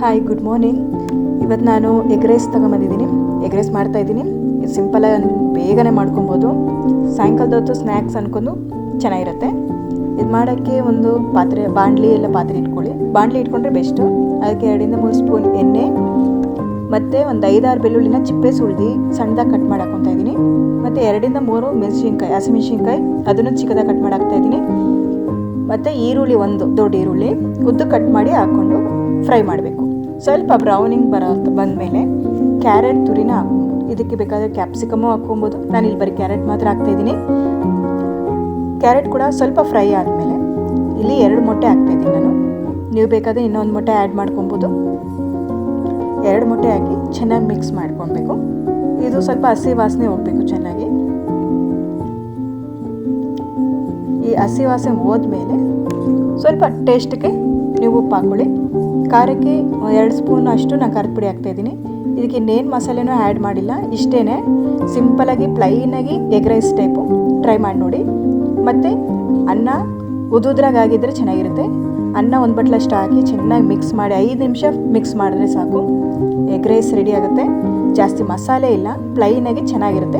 Hi good morning ಇವತ್ತು ನಾನು egg rice ತೊಗೊಂಬಂದಿದ್ದೀನಿ. ಎಗ್ ರೈಸ್ ಮಾಡ್ತಾ ಇದ್ದೀನಿ. ಇದು ಸಿಂಪಲಾಗಿ ಬೇಗನೆ ಮಾಡ್ಕೊಬೋದು. ಸಾಯಂಕಾಲದ ಹೊತ್ತು ಸ್ನ್ಯಾಕ್ಸ್ ಅನ್ಕೊಂಡು ಚೆನ್ನಾಗಿರುತ್ತೆ. ಇದು ಮಾಡೋಕ್ಕೆ ಒಂದು ಪಾತ್ರೆ ಬಾಣಲಿ ಎಲ್ಲ ಪಾತ್ರೆ ಇಟ್ಕೊಳ್ಳಿ. ಬಾಣಲಿ ಇಟ್ಕೊಂಡ್ರೆ ಬೆಸ್ಟು ಅದಕ್ಕೆ ಎರಡರಿಂದ ಮೂರು ಸ್ಪೂನ್ ಎಣ್ಣೆ, ಮತ್ತು ಒಂದು ಐದಾರು ಬೆಳ್ಳುಳ್ಳಿನ ಚಿಪ್ಪೆ ಸುಳ್ದು ಸಣ್ಣದಾಗಿ ಕಟ್ ಮಾಡಾಕೊತಾ ಇದ್ದೀನಿ. ಮತ್ತು ಎರಡರಿಂದ ಮೂರು ಮೆಣಸಿನ್ಕಾಯಿ, ಹಸಿಮೆಣ್ಸಿನ್ಕಾಯಿ, ಅದನ್ನು ಚಿಕ್ಕದಾಗಿ ಕಟ್ ಮಾಡಾಕ್ತಾ ಇದ್ದೀನಿ. ಮತ್ತು ಈರುಳ್ಳಿ ಒಂದು ದೊಡ್ಡ ಈರುಳ್ಳಿ, ಉದ್ದು ಕಟ್ ಮಾಡಿ ಹಾಕ್ಕೊಂಡು ಫ್ರೈ ಮಾಡಬೇಕು. ಸ್ವಲ್ಪ ಬ್ರೌನಿಂಗ್ ಬರೋ ಬಂದಮೇಲೆ ಕ್ಯಾರೆಟ್ ತುರಿನ ಹಾಕ್ಬೋದು. ಇದಕ್ಕೆ ಬೇಕಾದರೆ ಕ್ಯಾಪ್ಸಿಕಮು ಹಾಕ್ಕೊಬೋದು. ನಾನು ಇಲ್ಲಿ ಬರೀ ಕ್ಯಾರೆಟ್ ಮಾತ್ರ ಹಾಕ್ತಾಯಿದ್ದೀನಿ ಕ್ಯಾರೆಟ್ ಕೂಡ ಸ್ವಲ್ಪ ಫ್ರೈ ಆದಮೇಲೆ ಇಲ್ಲಿ ಎರಡು ಮೊಟ್ಟೆ ಹಾಕ್ತಾಯಿದ್ದೀನಿ ನಾನು. ನೀವು ಬೇಕಾದರೆ ಇನ್ನೊಂದು ಮೊಟ್ಟೆ ಆ್ಯಡ್ ಮಾಡ್ಕೊಬೋದು. ಎರಡು ಮೊಟ್ಟೆ ಹಾಕಿ ಚೆನ್ನಾಗಿ ಮಿಕ್ಸ್ ಮಾಡ್ಕೊಬೇಕು. ಇದು ಸ್ವಲ್ಪ ಹಸಿ ವಾಸನೆ ಹೋಗ್ಬೇಕು ಚೆನ್ನಾಗಿ. ಈ ಹಸಿ ವಾಸನೆ ಹೋದ್ಮೇಲೆ ಸ್ವಲ್ಪ ಟೇಸ್ಟ್ಗೆ ನೀವು ಉಪ್ಪು ಹಾಕ್ಕೊಳ್ಳಿ ಖಾರಕ್ಕೆ ಎರಡು ಸ್ಪೂನ್ ಅಷ್ಟು ನಾನು ಖಾರದ ಪುಡಿ ಹಾಕ್ತಾಯಿದ್ದೀನಿ ಇದಕ್ಕೆ ಇನ್ನೇನು ಮಸಾಲೆನೂ ಆ್ಯಡ್ ಮಾಡಿಲ್ಲ. ಇಷ್ಟೇ ಸಿಂಪಲಾಗಿ ಪ್ಲೈನಾಗಿ ಎಗ್ ರೈಸ್ ಟೈಪು ಟ್ರೈ ಮಾಡಿ ನೋಡಿ. ಮತ್ತು ಅನ್ನ ಉದುದ್ರಾಗಿದ್ದರೆ ಚೆನ್ನಾಗಿರುತ್ತೆ. ಅನ್ನ ಒಂದು ಬಟ್ಲಷ್ಟು ಹಾಕಿ ಚೆನ್ನಾಗಿ ಮಿಕ್ಸ್ ಮಾಡಿ, ಐದು ನಿಮಿಷ ಮಿಕ್ಸ್ ಮಾಡಿದ್ರೆ ಸಾಕು. ಎಗ್ ರೈಸ್ ರೆಡಿ ಆಗುತ್ತೆ. ಜಾಸ್ತಿ ಮಸಾಲೆ ಇಲ್ಲ. ಪ್ಲೈನಾಗಿ ಚೆನ್ನಾಗಿರುತ್ತೆ.